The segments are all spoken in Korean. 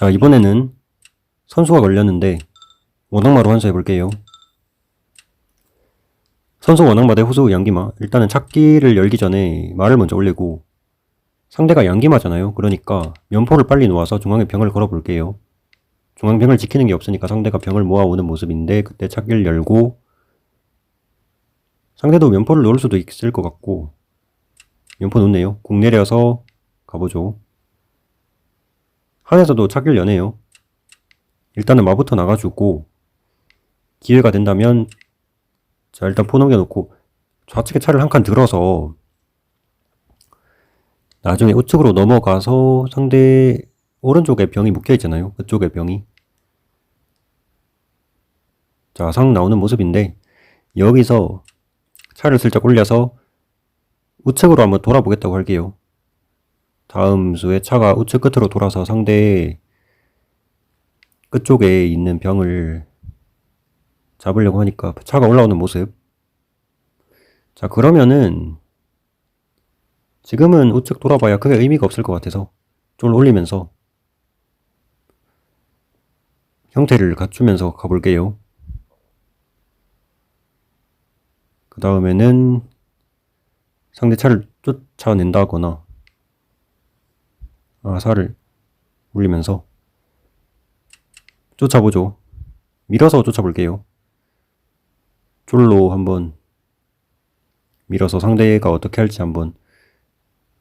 자, 이번에는 선수가 걸렸는데 원악마로 환수해 볼게요. 선수 원악마대 후수 양기마. 일단은 찾기를 열기 전에 말을 먼저 올리고 상대가 양기마잖아요. 그러니까 면포를 빨리 놓아서 중앙에 병을 걸어 볼게요. 중앙 병을 지키는 게 없으니까 상대가 병을 모아오는 모습인데 그때 찾기를 열고 상대도 면포를 놓을 수도 있을 것 같고 면포 놓네요. 국 내려서 가보죠. 한에서도 찾기를 여네요. 일단은 마부터 나가주고 기회가 된다면 자 일단 포 넘겨놓고 좌측에 차를 한 칸 들어서 나중에 우측으로 넘어가서 상대 오른쪽에 병이 묶여 있잖아요. 그쪽에 병이 자 상 나오는 모습인데 여기서 차를 슬쩍 올려서 우측으로 한번 돌아보겠다고 할게요. 다음 수에 차가 우측 끝으로 돌아서 상대 끝쪽에 있는 병을 잡으려고 하니까 차가 올라오는 모습. 자, 그러면은 지금은 우측 돌아봐야 크게 의미가 없을 것 같아서 쫄 올리면서 형태를 갖추면서 가볼게요. 그 다음에는 상대 차를 쫓아낸다거나 아사를 올리면서 쫓아보죠. 밀어서 쫓아볼게요. 쫄로 한번 밀어서 상대가 어떻게 할지 한번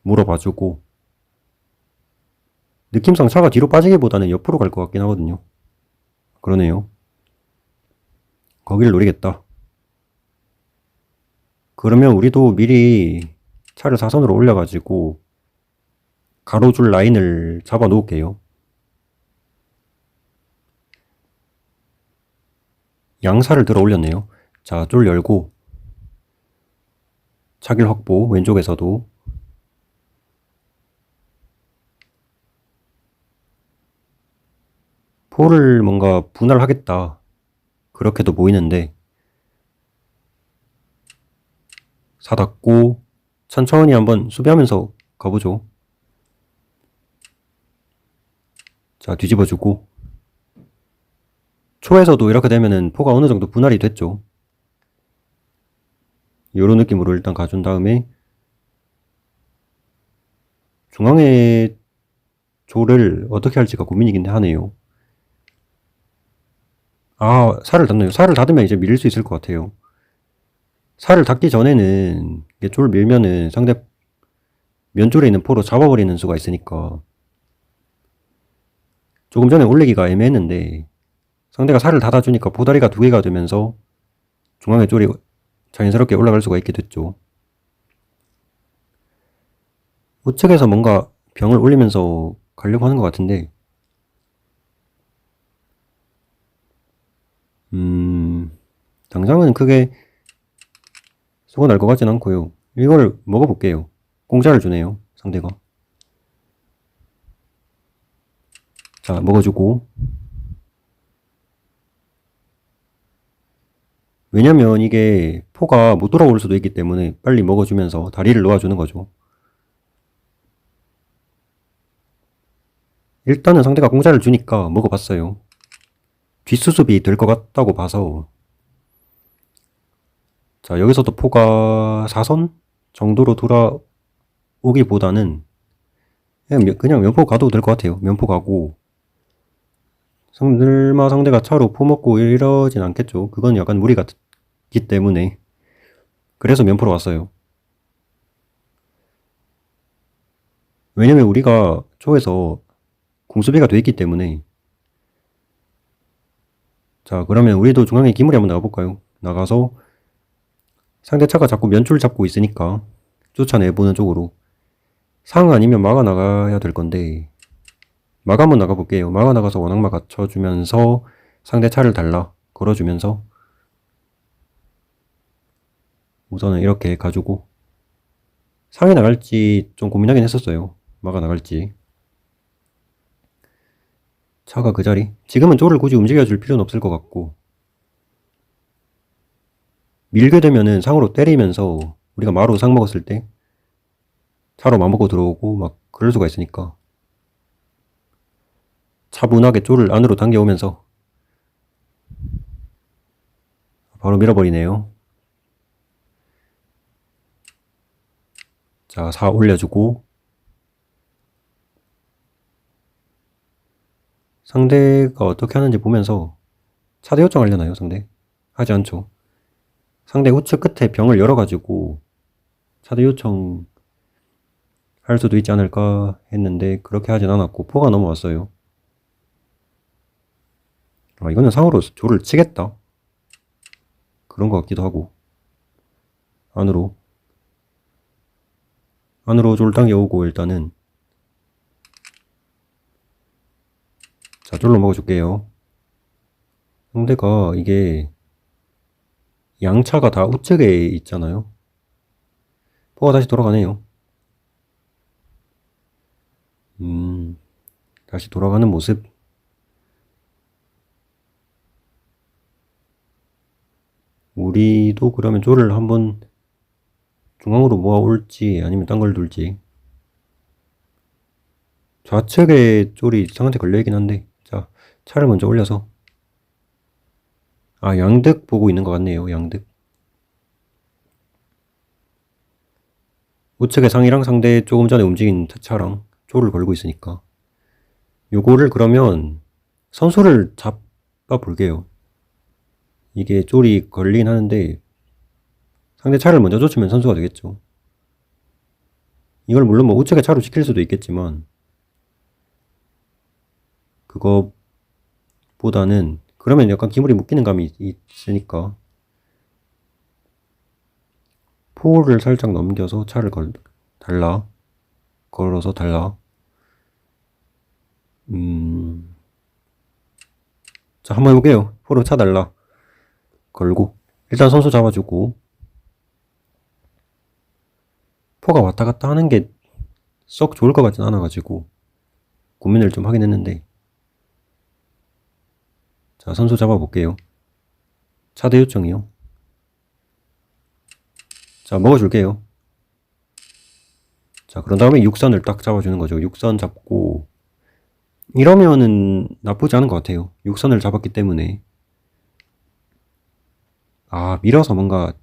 물어봐주고 느낌상 차가 뒤로 빠지기보다는 옆으로 갈 것 같긴 하거든요. 그러네요. 거기를 노리겠다. 그러면 우리도 미리 차를 사선으로 올려가지고 가로줄 라인을 잡아 놓을게요. 양사를 들어 올렸네요. 자, 쫄 열고 차길 확보 왼쪽에서도 포를 뭔가 분할하겠다. 그렇게도 보이는데 사 닫고 천천히 한번 수비하면서 가보죠. 자, 뒤집어주고 초에서도 이렇게 되면은 포가 어느 정도 분할이 됐죠. 요런 느낌으로 일단 가준 다음에 중앙에 조를 어떻게 할지가 고민이긴 하네요. 아, 살을 닫네요. 살을 닫으면 이제 밀릴 수 있을 것 같아요. 살을 닫기 전에는 이게 쫄 밀면은 상대 면줄에 있는 포로 잡아버리는 수가 있으니까 조금 전에 올리기가 애매했는데 상대가 살을 닫아주니까 보다리가 두 개가 되면서 중앙에 쫄이 자연스럽게 올라갈 수가 있게 됐죠. 우측에서 뭔가 병을 올리면서 가려고 하는 것 같은데 음... 당장은 크게 수고 날것 같진 않고요. 이걸 먹어볼게요. 공짜를 주네요. 상대가. 자, 먹어주고. 왜냐면 이게 포가 못 돌아올 수도 있기 때문에 빨리 먹어주면서 다리를 놓아주는 거죠. 일단은 상대가 공짜를 주니까 먹어봤어요. 뒷수습이 될 것 같다고 봐서 자 여기서도 포가 4선 정도로 돌아오기보다는 그냥 면포 가도 될 것 같아요. 면포 가고 설마 상대가 차로 포먹고 이러진 않겠죠. 그건 약간 무리 같기 때문에. 그래서 면포로 왔어요. 왜냐면 우리가 초에서 공수비가 돼 있기 때문에. 자, 그러면 우리도 중앙에 기물이 한번 나가볼까요? 나가서 상대 차가 자꾸 면줄 잡고 있으니까 쫓아내보는 쪽으로. 상 아니면 막아 나가야 될 건데 막 한번 나가볼게요. 막아 나가서 원악마 갖춰주면서 상대 차를 달라 걸어주면서 우선은 이렇게 가지고 상에 나갈지 좀 고민하긴 했었어요. 막아 나갈지 차가 그 자리 지금은 쪼를 굳이 움직여줄 필요는 없을 것 같고 밀게 되면은 상으로 때리면서 우리가 마루 상 먹었을 때 차로 맘먹고 들어오고 막 그럴 수가 있으니까 차분하게 쪼를 안으로 당겨오면서 바로 밀어버리네요. 자, 4 올려주고 상대가 어떻게 하는지 보면서 차대 요청하려나요, 상대? 하지 않죠. 상대 우측 끝에 병을 열어가지고 차대 요청 할 수도 있지 않을까 했는데 그렇게 하진 않았고 포가 넘어왔어요. 아, 이거는 상으로 조를 치겠다. 그런 것 같기도 하고 안으로 안으로 조를 당겨오고 일단은 자 쫄로 먹어줄게요. 상대가 이게 양차가 다 우측에 있잖아요. 포가 다시 돌아가네요. 음, 다시 돌아가는 모습. 우리도 그러면 조를 한번 중앙으로 모아 올지 아니면 딴 걸 둘지. 좌측에 쫄이 상한테 걸려있긴 한데, 자, 차를 먼저 올려서. 아, 양득 보고 있는 것 같네요, 양득. 우측의 상이랑 상대 조금 전에 움직인 차랑 조를 걸고 있으니까. 요거를 그러면 선수를 잡아 볼게요. 이게 쫄이 걸리긴 하는데 상대 차를 먼저 쫓으면 선수가 되겠죠. 이걸 물론 뭐 우측에 차로 지킬 수도 있겠지만 그거보다는 그러면 약간 기물이 묶이는 감이 있으니까 포를 살짝 넘겨서 차를 걸 달라 걸어서 달라 음. 자, 한번 해볼게요. 포로 차 달라. 걸고. 일단 선수 잡아주고. 포가 왔다 갔다 하는 게 썩 좋을 것 같진 않아가지고. 고민을 좀 하긴 했는데. 자, 선수 잡아볼게요. 차대 요청이요. 자, 먹어줄게요. 자, 그런 다음에 육선을 딱 잡아주는 거죠. 육선 잡고. 이러면은 나쁘지 않은 것 같아요. 육선을 잡았기 때문에. 아, 밀어서 뭔가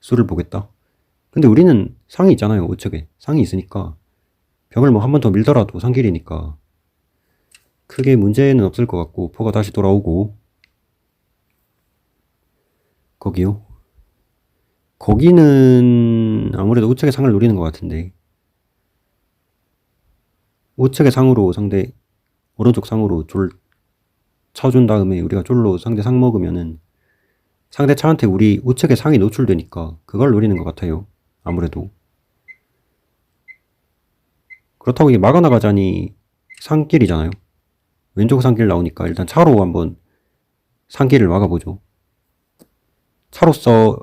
수를 보겠다. 근데 우리는 상이 있잖아요, 우측에. 상이 있으니까. 병을 뭐 한 번 더 밀더라도 상길이니까. 크게 문제는 없을 것 같고, 포가 다시 돌아오고. 거기요. 거기는 아무래도 우측의 상을 노리는 것 같은데. 우측의 상으로 상대 오른쪽 상으로 졸 쳐준 다음에 우리가 졸로 상대 상 먹으면은 상대 차한테 우리 우측의 상이 노출되니까 그걸 노리는 것 같아요. 아무래도. 그렇다고 이게 막아나가자니 상길이잖아요. 왼쪽 상길 나오니까 일단 차로 한번 상길을 막아보죠. 차로서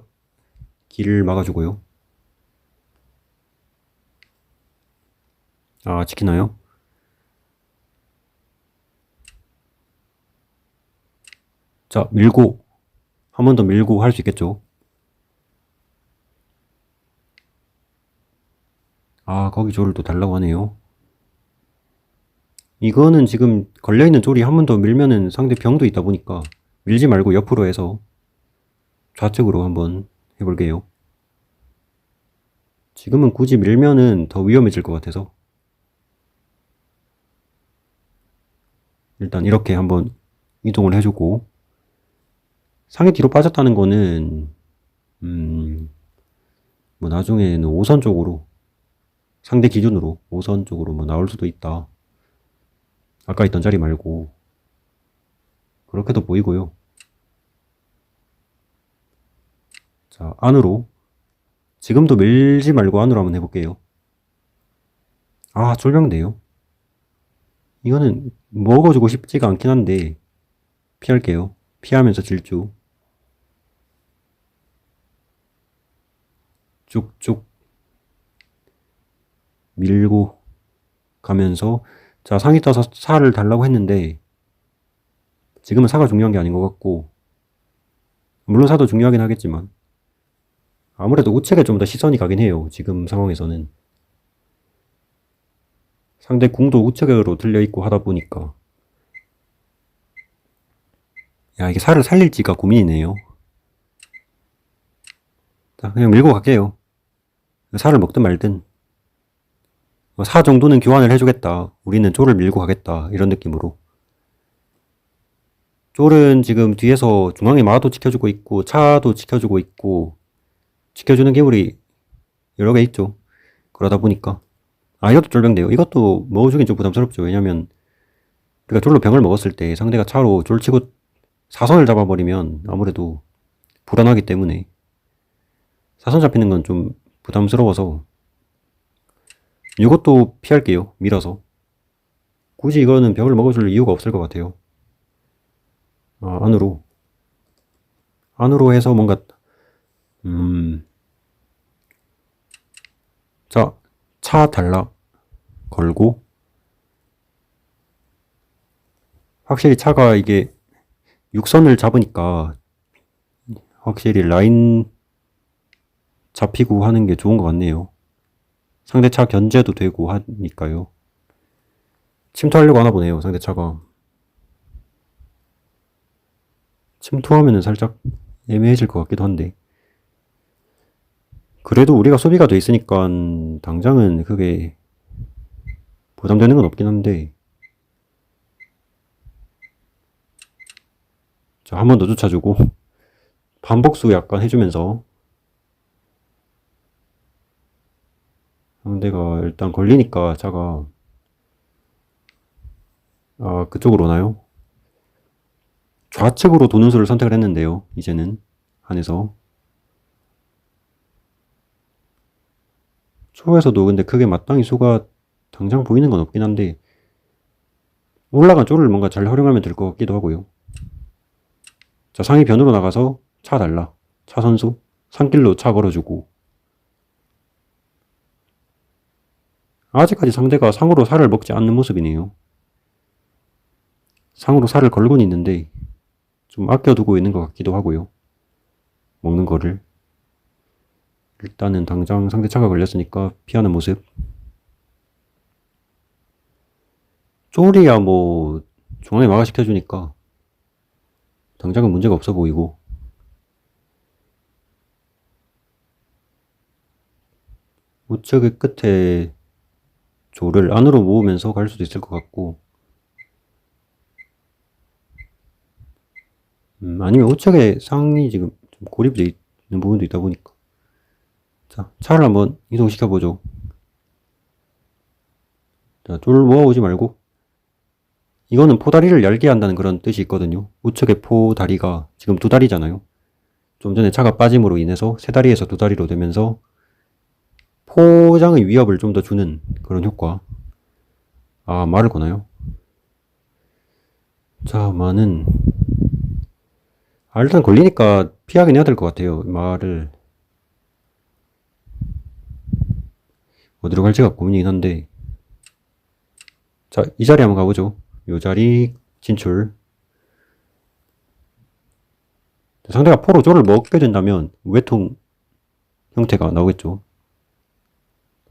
길을 막아주고요. 아, 지키나요? 자, 밀고, 한 번 더 밀고 할 수 있겠죠? 아, 거기 조를 또 달라고 하네요. 이거는 지금 걸려있는 조리 한 번 더 밀면은 상대 병도 있다 보니까 밀지 말고 옆으로 해서 좌측으로 한번 해볼게요. 지금은 굳이 밀면은 더 위험해질 것 같아서 일단 이렇게 한번 이동을 해주고 상이 뒤로 빠졌다는 거는 음, 뭐 나중에는 5선 쪽으로 상대 기준으로 5선 쪽으로 뭐 나올 수도 있다. 아까 있던 자리 말고 그렇게도 보이고요. 자, 안으로 지금도 밀지 말고 안으로 한번 해볼게요. 아, 졸병대요. 이거는 먹어주고 싶지가 않긴 한데 피할게요. 피하면서 질주. 쭉쭉 밀고 가면서 자 상이 떠서 사를 달라고 했는데 지금은 사가 중요한 게 아닌 것 같고 물론 사도 중요하긴 하겠지만 아무래도 우측에 좀 더 시선이 가긴 해요. 지금 상황에서는 상대 궁도 우측으로 들려 있고 하다 보니까 야 이게 살을 살릴지가 고민이네요. 자 그냥 밀고 갈게요. 살을 먹든 말든 뭐사 정도는 교환을 해주겠다. 우리는 쫄을 밀고 가겠다. 이런 느낌으로. 쫄은 지금 뒤에서 중앙에 마도 지켜주고 있고 차도 지켜주고 있고 지켜주는 괴물이 여러 개 있죠. 그러다 보니까 아 이것도 쫄병돼요. 이것도 먹어주긴 좀 부담스럽죠. 왜냐면 우리가 쫄로 병을 먹었을 때 상대가 차로 쫄치고 사선을 잡아버리면 아무래도 불안하기 때문에 사선 잡히는 건 좀 부담스러워서 이것도 피할게요. 밀어서. 굳이 이거는 병을 먹어줄 이유가 없을 것 같아요. 아, 안으로. 안으로 해서 뭔가 음. 자, 차 달라. 걸고. 확실히 차가 이게 육선을 잡으니까 확실히 라인 잡히고 하는 게 좋은 것 같네요. 상대차 견제도 되고 하니까요. 침투하려고 하나 보네요, 상대차가. 침투하면은 살짝 애매해질 것 같기도 한데. 그래도 우리가 수비가 돼 있으니까 당장은 그게 부담되는 건 없긴 한데. 자, 한 번 더 쫓아주고. 반복수 약간 해주면서. 상대가 일단 걸리니까 차가. 아, 그쪽으로 오나요? 좌측으로 도는 수를 선택을 했는데요. 이제는 안에서 초에서도 근데 크게 마땅히 수가 당장 보이는 건 없긴 한데 올라간 쪼를 뭔가 잘 활용하면 될 것 같기도 하고요. 자 상위 변으로 나가서 차 달라 차 선수 산길로 차 걸어주고 아직까지 상대가 상으로 살을 먹지 않는 모습이네요. 상으로 살을 걸고는 있는데 좀 아껴두고 있는 것 같기도 하고요. 먹는 거를. 일단은 당장 상대 차가 걸렸으니까 피하는 모습. 쪼리야 뭐 중앙에 마가시켜주니까 당장은 문제가 없어 보이고 우측의 끝에 조를 안으로 모으면서 갈 수도 있을 것 같고 음, 아니면 우측에 상이 지금 좀 고립되어 있는 부분도 있다 보니까. 자, 차를 한번 이동시켜 보죠. 자, 쫄 모아오지 말고. 이거는 포다리를 얇게 한다는 그런 뜻이 있거든요. 우측의 포다리가 지금 두 다리잖아요. 좀 전에 차가 빠짐으로 인해서 세 다리에서 두 다리로 되면서 포장의 위협을 좀 더 주는 그런 효과. 아, 말을 거나요? 자, 많은 아, 일단 걸리니까 피하긴 해야 될 것 같아요. 말을. 어디로 갈지가 고민이긴 한데. 자, 이 자리 한번 가보죠. 이 자리 진출. 상대가 포로 조를 먹게 된다면 외통 형태가 나오겠죠.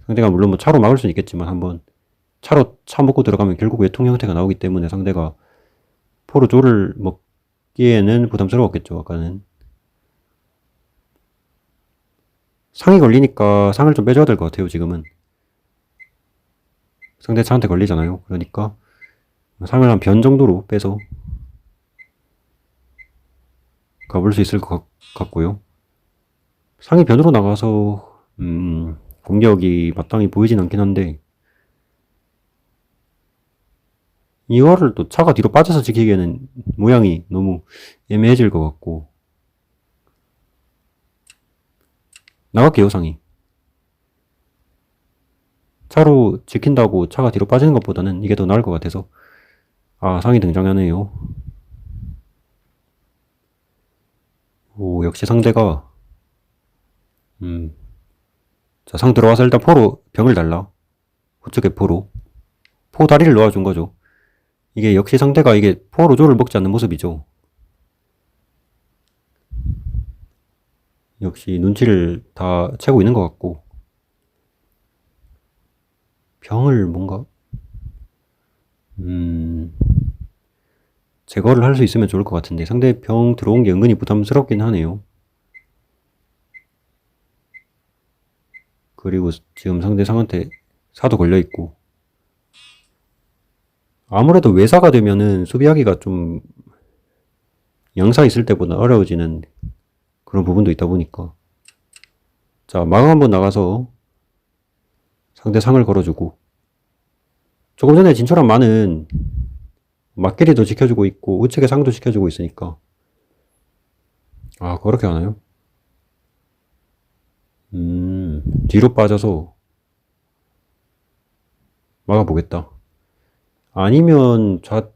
상대가 물론 뭐 차로 막을 수는 있겠지만 한번 차로 차 먹고 들어가면 결국 외통 형태가 나오기 때문에 상대가 포로 조를 먹 기에는 부담스러웠겠죠, 아까는. 상이 걸리니까 상을 좀 빼줘야 될 것 같아요, 지금은. 상대 차한테 걸리잖아요. 그러니까 상을 한 변 정도로 빼서 가볼 수 있을 것 같고요. 상이 변으로 나가서 음, 공격이 마땅히 보이진 않긴 한데 이거를 또 차가 뒤로 빠져서 지키기에는 모양이 너무 애매해질 것 같고. 나갈게요 상이 차로 지킨다고 차가 뒤로 빠지는 것보다는 이게 더 나을 것 같아서. 아 상이 등장하네요. 오 역시 상대가 음. 자, 상 들어와서 일단 포로 병을 달라. 우측에 포로. 포 다리를 놓아준 거죠. 이게 역시 상대가 이게 포로 조를 먹지 않는 모습이죠. 역시 눈치를 다 채고 있는 것 같고 병을 뭔가 음, 제거를 할 수 있으면 좋을 것 같은데 상대 병 들어온 게 은근히 부담스럽긴 하네요. 그리고 지금 상대 상한테 사도 걸려 있고. 아무래도 외사가 되면은 수비하기가 좀 양사 있을 때보다 어려워지는 그런 부분도 있다 보니까. 자 마감 한번 나가서 상대 상을 걸어주고. 조금 전에 진출한 마는 막길이도 지켜주고 있고 우측의 상도 지켜주고 있으니까. 아 그렇게 하나요? 음 뒤로 빠져서 막아보겠다. 아니면 좌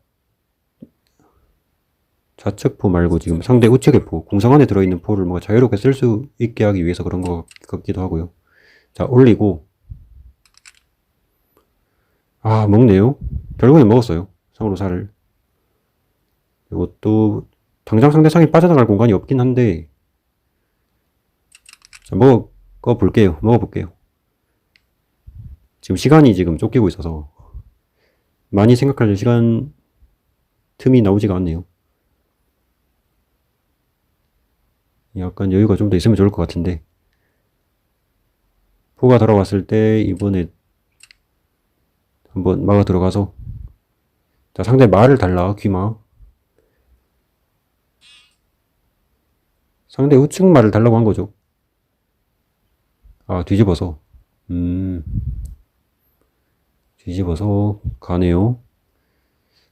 좌측 포 말고 지금 상대 우측의 포 공성 안에 들어있는 포를 뭔가 자유롭게 쓸 수 있게 하기 위해서 그런 것 같기도 하고요. 자 올리고. 아 먹네요. 결국엔 먹었어요. 상으로 살을. 이것도 당장 상대상이 빠져나갈 공간이 없긴 한데. 자 먹 어 볼게요. 먹어볼게요. 지금 시간이 지금 쫓기고 있어서 많이 생각할 시간 틈이 나오지가 않네요. 약간 여유가 좀 더 있으면 좋을 것 같은데. 포가 들어갔을 때 이번에 한번 막아 들어가서 자 상대 말을 달라 귀마. 상대 우측 말을 달라고 한 거죠 아 뒤집어서. 음. 뒤집어서 가네요.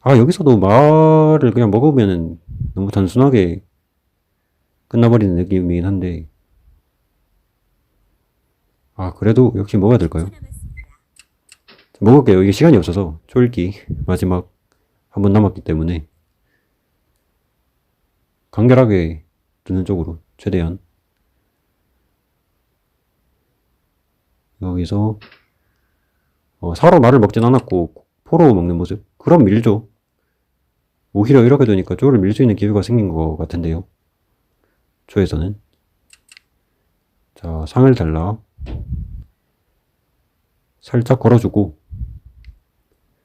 아 여기서도 말을 그냥 먹으면 너무 단순하게 끝나버리는 느낌이긴 한데. 아 그래도 역시 먹어야 될까요? 먹을게요. 이게 시간이 없어서. 쫄기 마지막 한 번 남았기 때문에. 간결하게 드는 쪽으로 최대한 여기서 어, 사로 말을 먹진 않았고 포로 먹는 모습 그럼 밀죠. 오히려 이렇게 되니까 쪼를 밀 수 있는 기회가 생긴 것 같은데요. 조에서는 자 상을 달라 살짝 걸어주고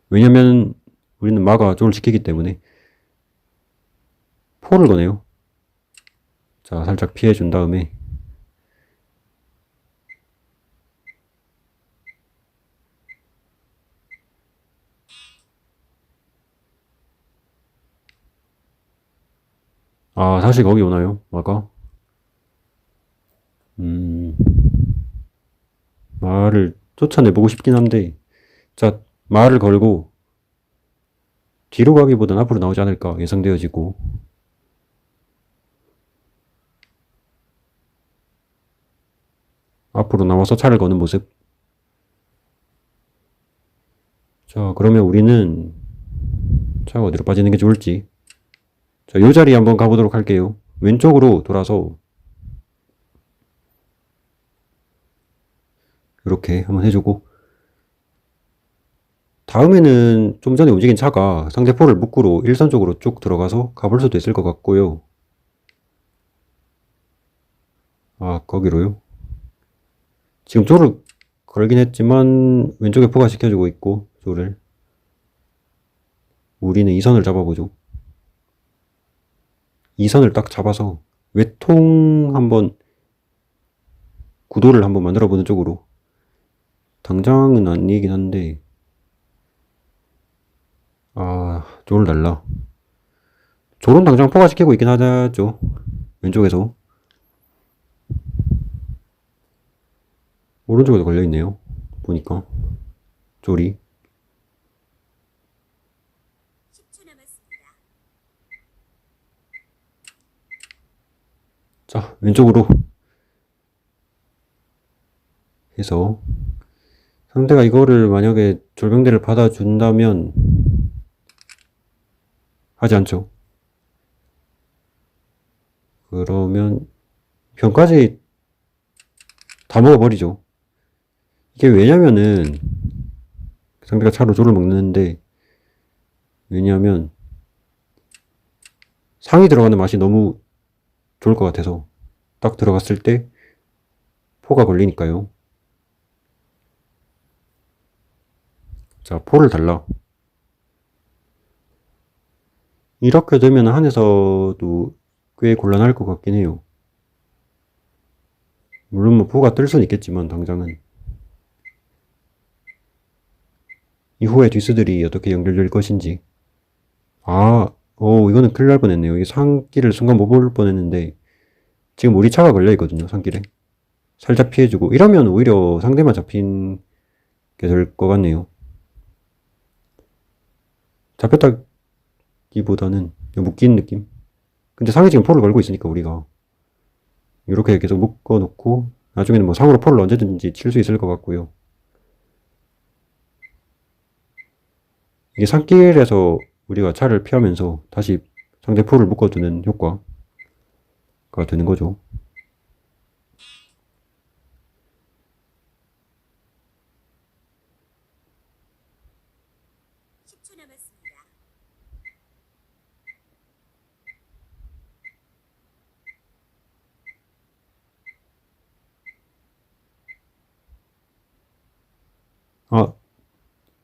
왜냐면 우리는 마가 쪽을 지키기 때문에 포를 거네요. 자, 살짝 피해 준 다음에 아, 사실 거기 오나요? 마가? 음, 말을 쫓아내보고 싶긴 한데, 자, 말을 걸고 뒤로 가기보단 앞으로 나오지 않을까 예상되어지고 앞으로 나와서 차를 거는 모습 자 그러면 우리는 차가 어디로 빠지는 게 좋을지 자, 요 자리 한번 가보도록 할게요 왼쪽으로 돌아서 이렇게 한번 해주고 다음에는 좀 전에 움직인 차가 상대포를 묶으로 일선 쪽으로 쭉 들어가서 가볼 수도 있을 것 같고요. 아, 거기로요? 지금 조를 걸긴 했지만 왼쪽에 포가 지켜주고 있고 조를 우리는 이 선을 잡아보죠. 이 선을 딱 잡아서 외통 한번 구도를 한번 만들어 보는 쪽으로 당장은 아니긴 한데 아, 조를 달라. 조는 당장 포괄시키고 있긴 하죠. 왼쪽에서. 오른쪽에도 걸려있네요. 보니까. 조리. 자, 왼쪽으로 해서 상대가 이거를 만약에 졸병대를 받아준다면 하지 않죠. 그러면 병까지 다 먹어버리죠. 이게 왜냐면은 상대가 차로 조를 먹는데 왜냐면 상이 들어가는 맛이 너무 좋을 것 같아서 딱 들어갔을 때 포가 걸리니까요. 자, 포를 달라. 이렇게 되면 한에서도 꽤 곤란할 것 같긴 해요. 물론 뭐 포가 뜰 수는 있겠지만 당장은 이후에 뒷수들이 어떻게 연결될 것인지 아, 어 이거는 큰일 날 뻔했네요. 이 산길을 순간 못 볼 뻔했는데 지금 우리 차가 걸려 있거든요. 산길에 살짝 피해주고 이러면 오히려 상대만 잡힌 게 될 것 같네요. 잡혔다기보다는 묶인 느낌. 근데 상에 지금 포를 걸고 있으니까 우리가 이렇게 계속 묶어 놓고 나중에는 뭐 상으로 포를 언제든지 칠 수 있을 것 같고요. 이게 산길에서 우리가 차를 피하면서 다시 상대 포를 묶어두는 효과가 되는 거죠. 아,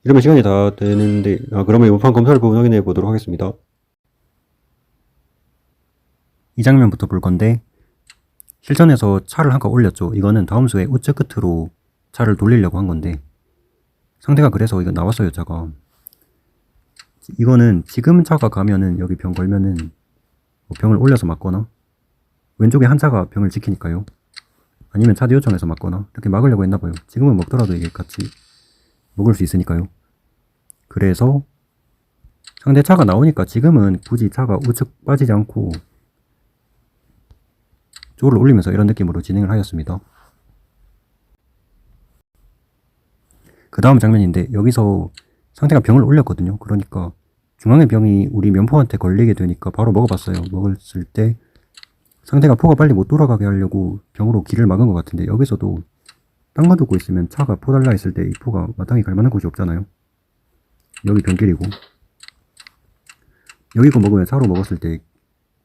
이러면 시간이 다 되는데, 아, 그러면 이번 검사를 부분 확인해 보도록 하겠습니다. 이 장면부터 볼 건데, 실전에서 차를 한칸 올렸죠. 이거는 다음 수에 우측 끝으로 차를 돌리려고 한 건데, 상대가 그래서 이거 나왔어요, 차가. 이거는 지금 차가 가면은 여기 병 걸면은 뭐 병을 올려서 맞거나, 왼쪽에 한 차가 병을 지키니까요. 아니면 차대 요청해서 맞거나, 이렇게 막으려고 했나 봐요. 지금은 먹더라도 이게 같이 먹을 수 있으니까요. 그래서 상대 차가 나오니까 지금은 굳이 차가 우측 빠지지 않고 쪽을 올리면서 이런 느낌으로 진행을 하였습니다. 그 다음 장면인데 여기서 상대가 병을 올렸거든요. 그러니까 중앙의 병이 우리 면포한테 걸리게 되니까 바로 먹어봤어요. 먹었을 때 상대가 포가 빨리 못 돌아가게 하려고 병으로 길을 막은 것 같은데 여기서도 땅만 두고 있으면 차가 포 달라 했을 때 이 포가 마땅히 갈 만한 곳이 없잖아요. 여기 변길이고 여기 거 먹으면 차로 먹었을 때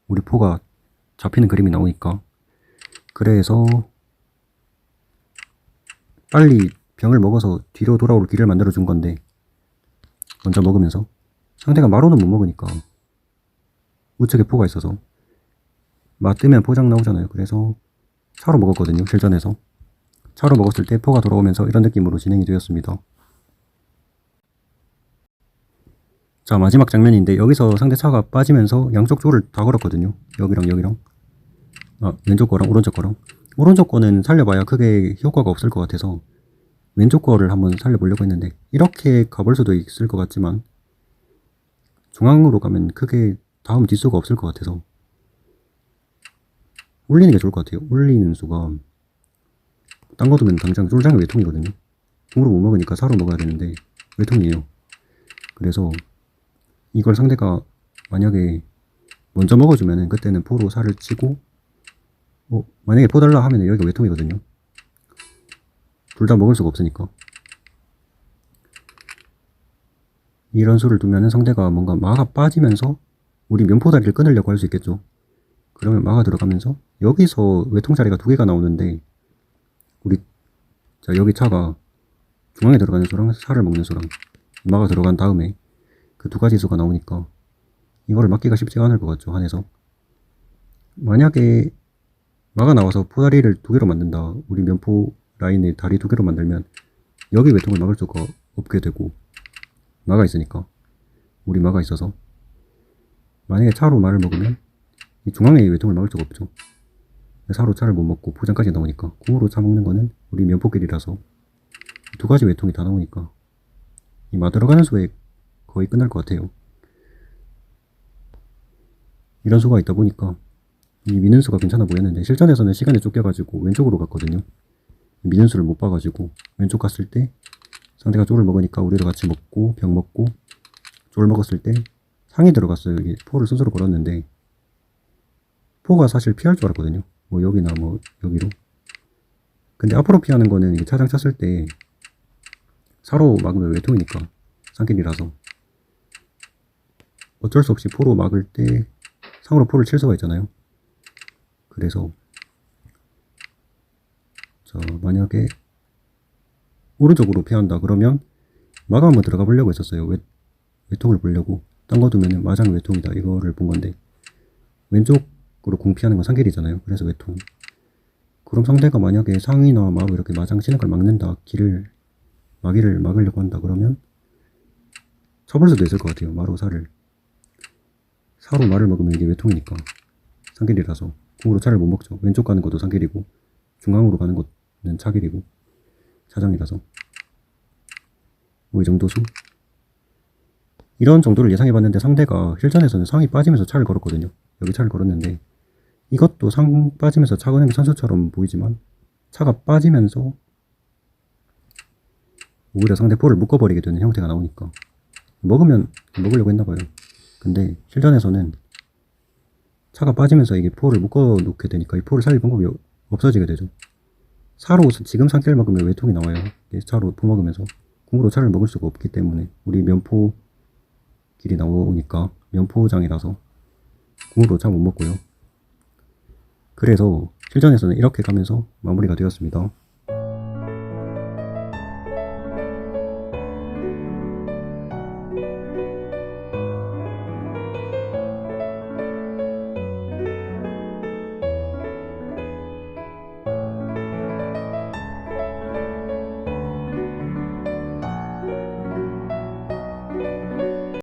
우리 포가 잡히는 그림이 나오니까 그래서 빨리 병을 먹어서 뒤로 돌아올 길을 만들어 준 건데 먼저 먹으면서 상대가 마로는 못 먹으니까 우측에 포가 있어서 맞으면 포장 나오잖아요. 그래서 차로 먹었거든요. 실전에서 차로 먹었을 때 포가 돌아오면서 이런 느낌으로 진행이 되었습니다. 자 마지막 장면인데 여기서 상대 차가 빠지면서 양쪽 줄을 다 걸었거든요. 여기랑 여기랑 아 왼쪽 거랑 오른쪽 거랑 오른쪽 거는 살려봐야 크게 효과가 없을 것 같아서 왼쪽 거를 한번 살려보려고 했는데 이렇게 가볼 수도 있을 것 같지만 중앙으로 가면 크게 다음 뒷수가 없을 것 같아서 올리는 게 좋을 것 같아요. 올리는 수가 딴 거 두면 당장 쫄장이 외통이거든요. 공으로 못 먹으니까 사로 먹어야 되는데 외통이에요. 그래서 이걸 상대가 만약에 먼저 먹어주면은 그때는 포로 살을 치고 뭐 만약에 포 달라 하면은 여기가 외통이거든요. 둘 다 먹을 수가 없으니까 이런 수를 두면은 상대가 뭔가 마가 빠지면서 우리 면포다리를 끊으려고 할 수 있겠죠. 그러면 마가 들어가면서 여기서 외통 자리가 두 개가 나오는데 우리 자 여기 차가 중앙에 들어가는 수랑 살을 먹는 수랑 마가 들어간 다음에 그 두 가지 수가 나오니까 이거를 막기가 쉽지가 않을 것 같죠 한에서. 만약에 마가 나와서 포다리를 두 개로 만든다 우리 면포 라인에 다리 두 개로 만들면 여기 외통을 막을 수가 없게 되고 마가 있으니까 우리 마가 있어서 만약에 차로 말을 먹으면 이 중앙에 외통을 막을 수가 없죠 사로 차를 못 먹고 포장까지 나오니까 궁으로 차 먹는 거는 우리 면포길이라서 두 가지 외통이 다 나오니까 이 마 들어가는 수에 거의 끝날 것 같아요. 이런 수가 있다 보니까 이 미는 수가 괜찮아 보였는데 실전에서는 시간에 쫓겨가지고 왼쪽으로 갔거든요. 미는 수를 못 봐가지고 왼쪽 갔을 때 상대가 쫄을 먹으니까 우리도 같이 먹고 병 먹고 쫄 먹었을 때 상이 들어갔어요. 이게 포를 스스로 걸었는데 포가 사실 피할 줄 알았거든요. 뭐 여기나 뭐 여기로. 근데 앞으로 피하는 거는 차장 쳤을 때 사로 막으면 외통이니까 쌍길이라서 어쩔 수 없이 포로 막을 때 상으로 포를 칠 수가 있잖아요. 그래서 자 만약에 오른쪽으로 피한다 그러면 마가 한번 들어가 보려고 했었어요. 외, 외통을 보려고 딴 거 두면은 마장 외통이다 이거를 본 건데 왼쪽 으로 공피하는 건 상길이잖아요. 그래서 외통. 그럼 상대가 만약에 상위나 마로 이렇게 마장 치는 걸 막는다, 길을 마기를 막으려고 한다 그러면 쳐볼 수도 있을 것 같아요. 마로 사를 사로 말을 먹으면 이게 외통이니까 상길이라서 궁으로 차를 못 먹죠. 왼쪽 가는 것도 상길이고 중앙으로 가는 것은 차길이고 차장이라서 뭐 이 정도 수 이런 정도를 예상해봤는데 상대가 힐전에서는 상이 빠지면서 차를 걸었거든요. 여기 차를 걸었는데 이것도 상 빠지면서 차 거는 게 선수처럼 보이지만 차가 빠지면서 오히려 상대 포를 묶어버리게 되는 형태가 나오니까 먹으면 먹으려고 했나봐요. 근데 실전에서는 차가 빠지면서 이게 포를 묶어 놓게 되니까 이 포를 살릴 방법이 어- 없어지게 되죠. 사로 지금 상태를 먹으면 외통이 나와요. 차로 포 먹으면서 궁으로 차를 먹을 수가 없기 때문에 우리 면포 길이 나오니까 면포장이라서 궁으로 차 못 먹고요. 그래서 실전에서는 이렇게 가면서 마무리가 되었습니다.